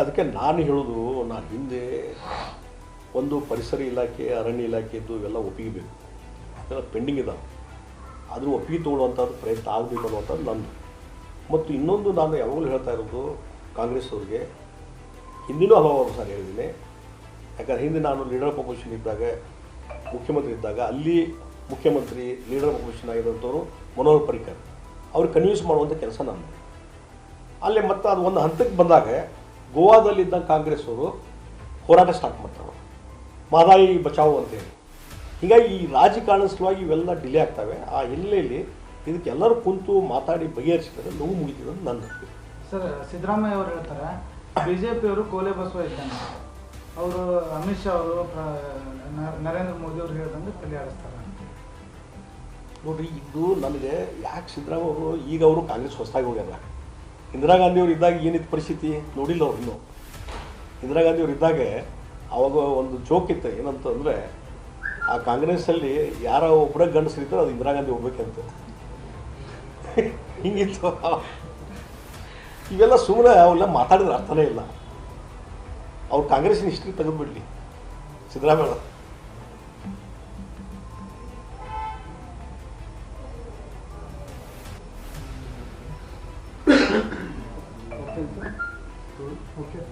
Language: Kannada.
ಅದಕ್ಕೆ ನಾನು ಹೇಳೋದು ನಾನು ಹಿಂದೆ ಒಂದು ಪರಿಸರ ಇಲಾಖೆ, ಅರಣ್ಯ ಇಲಾಖೆದ್ದು ಇವೆಲ್ಲ ಒಪ್ಪಿಗೆಬೇಕು. ಇದೆಲ್ಲ ಪೆಂಡಿಂಗ್ ಇದ್ದಾವೆ ಆದರೂ ಒಪ್ಪಿಗೆ ತೊಗೊಳ್ಳುವಂಥದ್ದು ಪ್ರಯತ್ನ ಆಗಬೇಕು ಅನ್ನುವಂಥದ್ದು ನಂದು. ಮತ್ತು ಇನ್ನೊಂದು ನಾನು ಯಾವಾಗಲೂ ಹೇಳ್ತಾ ಇರೋದು, ಕಾಂಗ್ರೆಸ್ ಅವ್ರಿಗೆ ಹಿಂದಿನೂ ಹಲವಾರು ಸಾರಿ ಹೇಳಿದ್ದೀನಿ. ಯಾಕಂದರೆ ಹಿಂದೆ ನಾನು ಲೀಡರ್ ಆಫ್ ಅಪೋಸಿಷನ್ ಇದ್ದಾಗ, ಮುಖ್ಯಮಂತ್ರಿ ಇದ್ದಾಗ, ಅಲ್ಲಿ ಮುಖ್ಯಮಂತ್ರಿ, ಲೀಡರ್ ಆಫ್ ಅಪೋಸಿಷನ್ ಆಗಿರೋಂಥವ್ರು ಮನೋಹರ್ ಪರಿಕರ್ ಅವ್ರಿಗೆ ಕನ್ವಿನ್ಸ್ ಮಾಡುವಂಥ ಕೆಲಸ ನಾನು ಅಲ್ಲೇ ಮತ್ತೆ ಅದು ಒಂದು ಹಂತಕ್ಕೆ ಬಂದಾಗ ಗೋವಾದಲ್ಲಿದ್ದ ಕಾಂಗ್ರೆಸ್ ಅವರು ಹೋರಾಟ ಸ್ಟಾರ್ಟ್ ಮಾಡ್ತಾರೆ. ಮಾದಾಯಿ ಬಚಾವು ಅಂತೇಳಿ. ಹೀಗಾಗಿ ಈ ರಾಜಕಾರಣ ಸಲುವಾಗಿ ಇವೆಲ್ಲ ಡಿಲೇ ಆಗ್ತವೆ. ಆ ಹಿನ್ನೆಲೆಯಲ್ಲಿ ಇದಕ್ಕೆ ಎಲ್ಲರೂ ಕುಂತು ಮಾತಾಡಿ ಬಗೆಹರಿಸಿದರೆ ನೋವು ಮುಗಿತಿದೆ ಅಂತ ನನ್ನ ಸರ್ ಸಿದ್ದರಾಮಯ್ಯ ಅವರು ಹೇಳ್ತಾರೆ ಬಿ ಜೆ ಬಿಜೆಪಿಯವರು ಕೋಲೆ ಬಸವ ಇದ್ದಾನೆ. ಅವರು ಅಮಿತ್ ಶಾ ಅವರು ನರೇಂದ್ರ ಮೋದಿ ಅವರು ಹೇಳ್ದಂಗೆ ತಲೆ ಆಡಿಸ್ತಾರೆ ನೋಡ್ರಿ ಇದು ನನಗೆ ಯಾಕೆ ಸಿದ್ದರಾಮಯ್ಯ ಅವರು ಈಗ ಅವರು ಕಾಂಗ್ರೆಸ್ ಹೊಸದಾಗಿ ಹೋಗ್ಯಾರ? ಇಂದಿರಾ ಗಾಂಧಿ ಅವ್ರು ಇದ್ದಾಗ ಏನಿತ್ತು ಪರಿಸ್ಥಿತಿ? ನೋಡಿಲ್ಲ ಅವ್ರು ಇನ್ನೂ. ಇಂದಿರಾ ಗಾಂಧಿ ಅವ್ರು ಇದ್ದಾಗ ಅವಾಗ ಒಂದು ಜೋಕ್ ಇತ್ತು, ಏನಂತ ಅಂದರೆ, ಆ ಕಾಂಗ್ರೆಸ್ಸಲ್ಲಿ ಯಾರ ಒಬ್ಬರ ಗಂಡಸರಿದ್ರು ಅದು ಇಂದಿರಾ ಗಾಂಧಿ ಹೋಗ್ಬೇಕಂತ. ಹಿಂಗಿತ್ತು. ಇವೆಲ್ಲ ಸುಮ್ಮನೆ ಅವೆಲ್ಲ ಮಾತಾಡಿದ್ರೆ ಅರ್ಥನೇ ಇಲ್ಲ. ಅವ್ರು ಕಾಂಗ್ರೆಸ್ನ ಹಿಸ್ಟ್ರಿ ತೆಗೆದುಬಿಡ್ಲಿ. ಸಿದ್ದರಾಮಯ್ಯ 음. 오케이. 오케이.